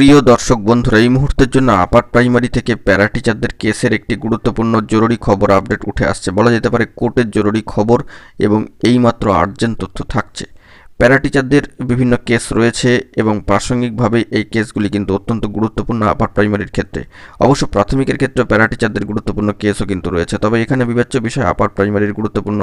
প্রিয় দর্শক বন্ধুরা, এই মুহূর্তের জন্য আপার প্রাইমারি থেকে প্যারা টিচারদের কেসের একটি গুরুত্বপূর্ণ জরুরি খবর আপডেট উঠে আসছে। বলা যেতে পারে কোর্টের জরুরি খবর এবং এইমাত্র আর্জেন্ট তথ্য থাকছে। প্যারা টিচারদের বিভিন্ন কেস রয়েছে এবং প্রাসঙ্গিকভাবে এই কেসগুলি কিন্তু অত্যন্ত গুরুত্বপূর্ণ আপার প্রাইমারির ক্ষেত্রে। অবশ্য প্রাথমিকের ক্ষেত্রে প্যারা টিচারদের গুরুত্বপূর্ণ কেসও কিন্তু রয়েছে, তবে এখানে বিবেচ্য বিষয় আপার প্রাইমারির গুরুত্বপূর্ণ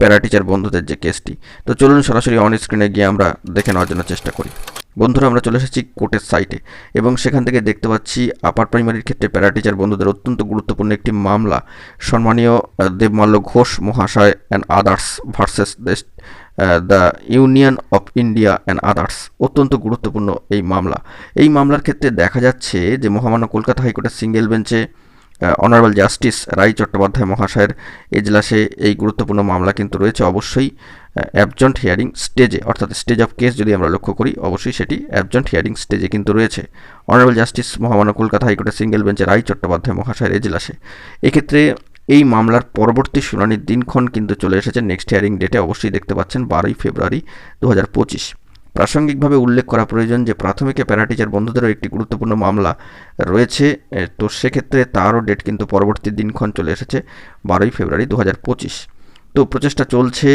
প্যারা টিচার বন্ধুদের যে কেসটি তো চলুন সরাসরি অন স্ক্রিনে গিয়ে আমরা দেখে নেওয়ার জন্য চেষ্টা করি। বন্ধুরা, আমরা চলে এসেছি কোর্টের সাইটে এবং সেখান থেকে দেখতে পাচ্ছি আপার প্রাইমারির ক্ষেত্রে প্যারা টিচার বন্ধুদের অত্যন্ত গুরুত্বপূর্ণ একটি মামলা। সম্মানীয় দেবমাল্য ঘোষ, মহাশয় অ্যান্ড আদার্স ভার্সেস দেশ the union of India and others অত্যন্ত গুরুত্বপূর্ণ এই মামলা। এই মামলার ক্ষেত্রে দেখা যাচ্ছে যে মহামান্য কলকাতা হাইকোর্টের সিঙ্গেল বেঞ্চে অনারেবল জাস্টিস রায় চট্টোপাধ্যায় মহাশয়ের এজলাসে এই গুরুত্বপূর্ণ মামলা কিন্তু রয়েছে। অবশ্যই অ্যাবজন্ট হিয়ারিং স্টেজে অর্থাৎ স্টেজ অফ কেস যদি আমরা লক্ষ্য করি, অবশ্যই সেটি অ্যাবজন্ট হিয়ারিং স্টেজে কিন্তু রয়েছে। অনারেবল জাস্টিস মহামান্য কলকাতা হাইকোর্টের সিঙ্গেল বেঞ্চে রায় চট্টোপাধ্যায় মহাশয়ের এজলাসে। এক্ষেত্রে এই মামলার পরবর্তী শুনানির দিনক্ষণ কিন্তু চলে এসেছে। নেক্সট হিয়ারিং ডেটে অবশ্যই দেখতে পাচ্ছেন, বারোই ফেব্রুয়ারি দু হাজার পঁচিশ। প্রাসঙ্গিকভাবে উল্লেখ করা প্রয়োজন যে প্রাথমিকে প্যারাটিচার বন্ধুদেরও একটি গুরুত্বপূর্ণ মামলা রয়েছে। তো সেক্ষেত্রে তারও ডেট কিন্তু পরবর্তী দিনক্ষণ চলে এসেছে, বারোই ফেব্রুয়ারি দু হাজার পঁচিশ। তো প্রচেষ্টা চলছে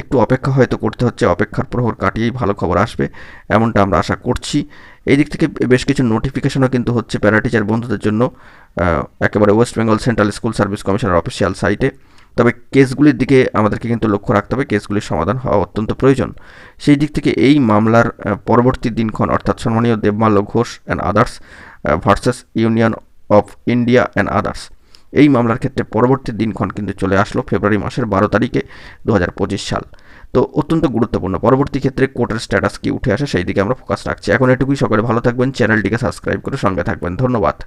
একটু অপেক্ষা হয়তো করতে হচ্ছে, অপেক্ষার প্রহর কাটিয়েই ভালো খবর আসবে, এমনটা আমরা আশা করছি। এই দিক থেকে বেশ কিছু নোটিফিকেশনও কিন্তু হচ্ছে প্যারাটিচার বন্ধুদের জন্য একেবারে West Bengal central school service কমিশনের অফিসিয়াল সাইটে তবে কেসগুলির দিকে আমাদেরকে কিন্তু লক্ষ্য রাখতে হবে। কেসগুলির সমাধান হওয়া অত্যন্ত প্রয়োজন। সেই দিক থেকে এই মামলার পরবর্তী দিনক্ষণ, অর্থাৎ সম্মানীয় Debmalya Ghosh and others versus union of India and others এই মামলার ক্ষেত্রে পরবর্তী দিনক্ষণ কিন্তু চলে আসলো ফেব্রুয়ারি মাসের বারো তারিখে দু হাজার পঁচিশ সাল। তো অত্যন্ত গুরুত্বপূর্ণ। পরবর্তী ক্ষেত্রে কোর্টের স্ট্যাটাস কি উঠে আসে সেই দিকে আমরা ফোকাস রাখছি। এখন এটুকুই। সকলে ভালো থাকবেন। চ্যানেলটিকে সাবস্ক্রাইব করে সঙ্গে থাকবেন। ধন্যবাদ।